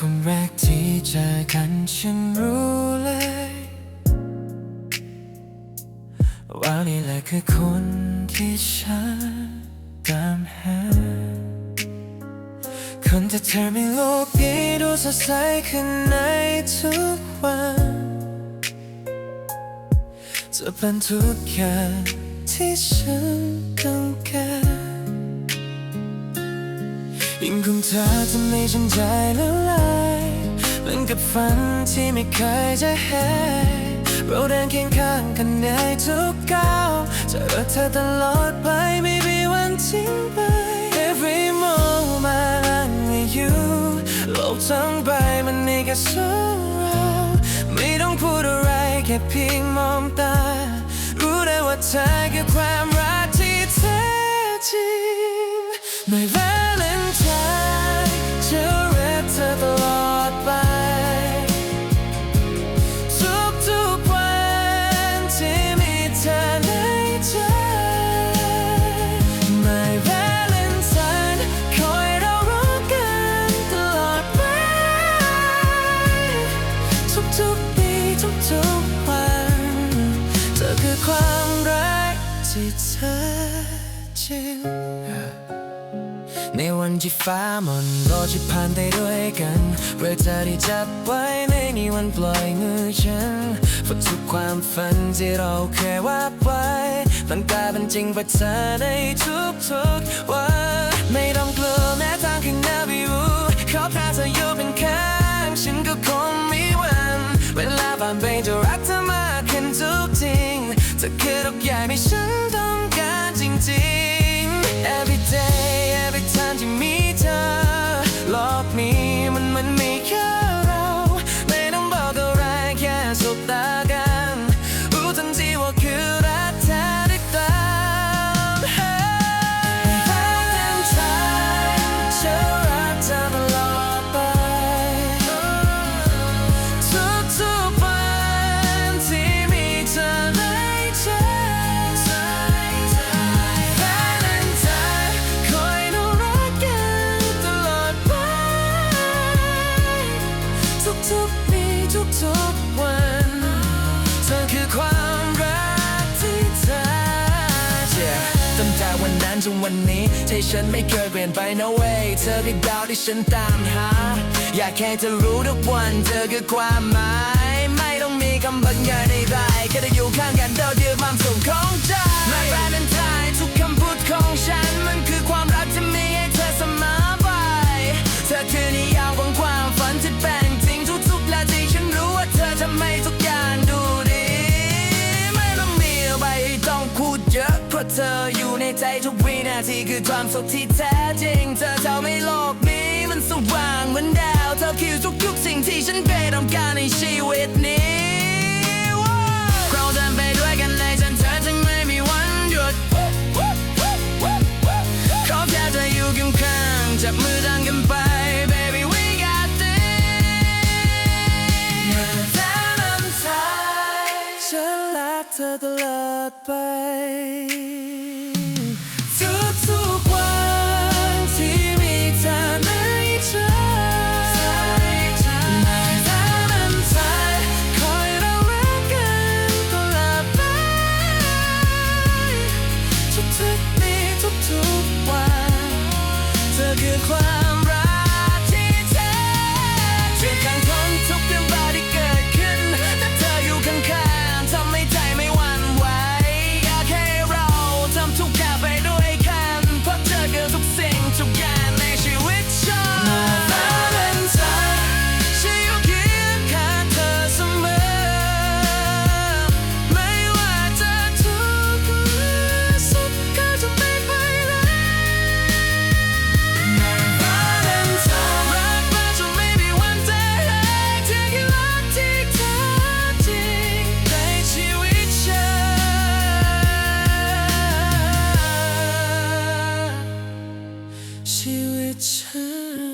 คนแรกที่เจอกันฉันรู้เลย ว่านี่แหละคือคนที่ฉันตามหา คนที่เธอมีโลกนี้ดูสดใสขึ้นในทุกวันจะเป็นทุกอย่างที่ฉันต้องการ ยิ่งคุณเธอทำให้ฉันใจละลายเหมือนกับฝันที่ไม่เคยจะเห็นเราเดินเคียงข้างกันในทุกก้าวจะรักเธอตลอดไปไม่มีวันทิ้งไป Every moment with you โลกทั้งใบมันมีแค่สองเราไม่ต้องพูดอะไรแค่เพียงมองตา รู้ได้ว่าเธอคือความ คือความรักที่เธอจริงในวันที่ฟ้ามนโลกจะผ่านไปด้วยกันเพื่อเธอได้จับไว้ไม่มีวันปล่อยมือฉันฝันทุกความฝันที่เราเคยวาดไว้มันกลายเป็นจริงเพื่อเธอในทุก ธอคือทุกอย่างที่ฉันต้องการจริงๆ Every day every time ที่มีเธอโลานจนวันนี้ที่ฉันไม่เคยเปลี่ยนไป no way เธอคือดาวที่ฉันตามหา อยากแค่จะรู้ทุกวันเธอคือความหมาย ไม่ต้องมีคำบรรยายใดๆแค่ได้อยู่ข้างกันเท่าเดียวความสุขของใจ My Valentine ทุกคำพูดของฉัน ราะเธออยู่ในใจทุกวินาทีคือความสุขที่แท้จริง เธอทำให้โลกนี้มันสว่างเหมือนดาว เธอคือทุกๆสิ่งที่ฉันเคยต้องการในชีวิต to the lullaby. 气味沉。